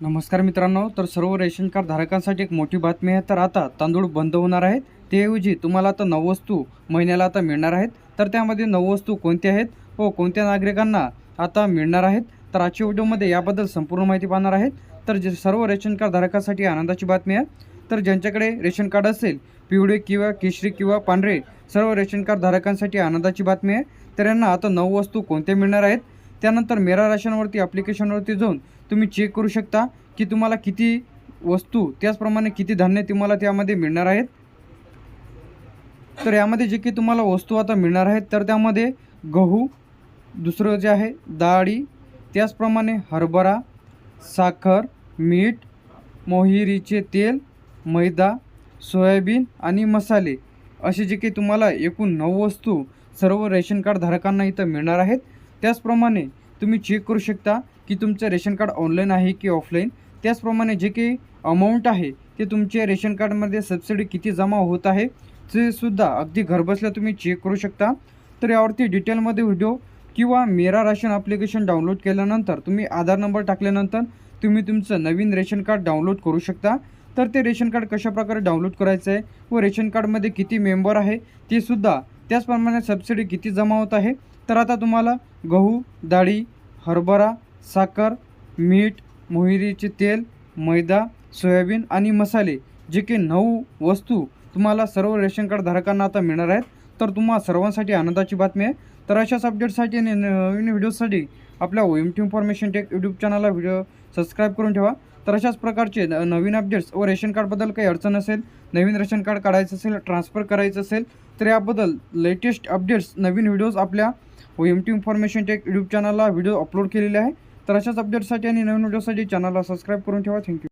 नमस्कार मित्रांनो तर सर्व रेशन कार्ड धारकांसाठी एक मोठी बातमी आहे. तर आता तांदूळ बंद होणार आहेत. त्याऐवजी तुम्हाला आता नऊ वस्तू महिन्याला आता मिळणार आहेत. तर त्यामध्ये नऊ वस्तू कोणत्या आहेत? व कोणत्या नागरिकांना आता मिळणार आहेत? तर आजच्या व्हिडिओमध्ये याबद्दल संपूर्ण माहिती पाहणार आहेत. तर जे सर्व रेशन कार्ड धारकांसाठी आनंदाची बातमी आहे. तर ज्यांच्याकडे रेशन कार्ड असेल पिवळे किंवा केशरी किंवा पांढरे सर्व रेशन कार्ड धारकांसाठी आनंदाची बातमी आहे. तर यांना आता नऊ वस्तू कोणत्या मिळणार आहेत? त्यानंतर मेरा राशनवरती ॲप्लिकेशनवरती जाऊन तुम्ही चेक करू शकता की तुम्हाला किती वस्तू त्याचप्रमाणे किती धान्य तुम्हाला त्यामध्ये मिळणार आहेत. तर यामध्ये जे की तुम्हाला वस्तू आता मिळणार आहेत तर त्यामध्ये गहू दुसरं जे आहे डाळी त्याचप्रमाणे हरभरा साखर मीठ मोहिरीचे तेल मैदा सोयाबीन आणि मसाले असे जे काही तुम्हाला एकूण नऊ वस्तू सर्व रेशन कार्ड धारकांना इथं मिळणार आहेत. त्याचप्रमाणे तुम्ही चेक करू शकता की तुमचं रेशन कार्ड ऑनलाईन आहे की ऑफलाईन त्याचप्रमाणे जे काही अमाऊंट आहे ते तुमच्या रेशन कार्डमध्ये सबसिडी किती जमा होत आहे ते सुद्धा अगदी घरबसल्या तुम्ही चेक करू शकता. तर यावरती डिटेलमध्ये व्हिडिओ किंवा मेरा राशन ॲप्लिकेशन डाउनलोड केल्यानंतर तुम्ही आधार नंबर टाकल्यानंतर तुम्ही तुमचं नवीन रेशन कार्ड डाउनलोड करू शकता. तर ते रेशन कार्ड कशाप्रकारे डाउनलोड करायचं आहे व रेशन कार्डमध्ये किती मेंबर आहे ते सुद्धा त्याचप्रमाणे सबसिडी किती जमा होत आहे? तर आता तुम्हाला गहू डाळी हरभरा साखर मीठ मोहरीचे तेल मैदा सोयाबीन आणि मसाले जे की नऊ वस्तू तुम्हाला सर्व रेशन कार्ड धारकांना आता मिळणार आहेत. तर तुम्हा सर्वांसाठी आनंदाची बातमी आहे. तर अशाच अपडेटसाठी आणि नवीन व्हिडिओसाठी आपल्या O M T information tech YouTube चॅनलला व्हिडिओ सबस्क्राईब करून ठेवा. तर अशाच प्रकारचे नवीन अपडेट्स व रेशन कार्डबद्दल काही अडचण असेल नवीन रेशन कार्ड काढायचं असेल ट्रान्सफर करायचं असेल तर याबद्दल लेटेस्ट अपडेट्स नवीन व्हिडिओज आपल्या O M T information tech YouTube चॅनलला व्हिडिओ अपलोड केलेले आहे. तर अशाच अपडेटसाठी आणि नवीन व्हिडिओसाठी चॅनलला सबस्क्राईब करून ठेवा. थँक्यू